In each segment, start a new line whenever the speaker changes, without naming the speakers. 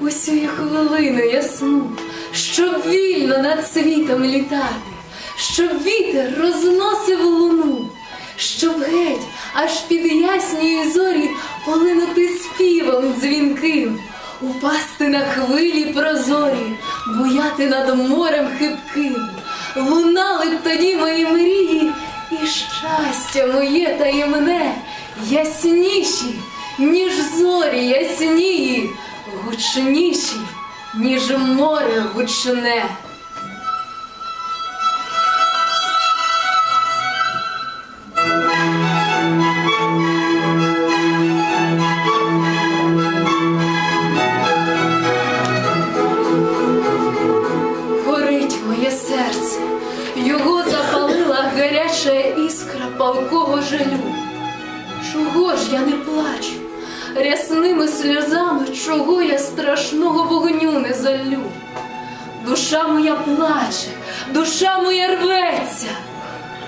усю хвилину ясну, щоб вільно над світом літати, щоб вітер розносив луну, щоб геть аж під яснії зорі полинути співом дзвінким, упасти на хвилі прозорі, буяти над морем хибким, лунали б тоді мої мрії, і щастя моє таємне, ясніші, ніж зорі яснії, гучніші, ніж море гучне. Гаряча іскра палкого жалю. Чого ж я не плачу? Рясними сльозами, чого я страшного вогню не залю? Душа моя плаче, душа моя рветься,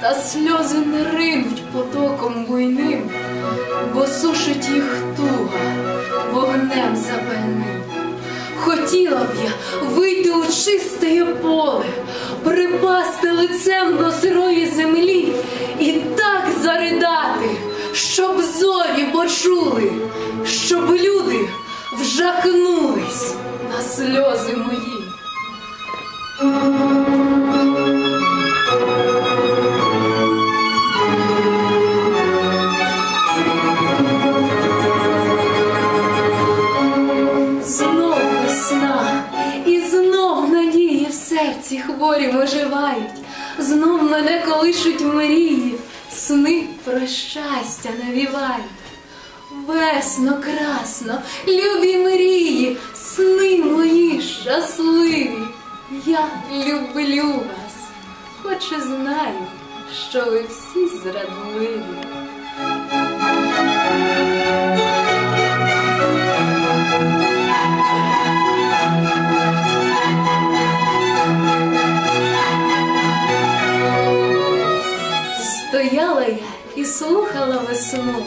та сльози не ринуть потоком буйним, бо сушить їх туга вогнем запальним. Хотіла б я вийти у чисте поле, припасти лицем до сирої землі почули, щоб люди вжахнулись на сльози мої. Знов весна, і знов надії в серці хворі оживають, знов мене колишуть мрії, сни про щастя навівають. Весно, красно, любі мрії, сни мої щасливі. Я люблю вас, хоч і знаю, що ви всі зрадливі. Стояла я і слухала весну.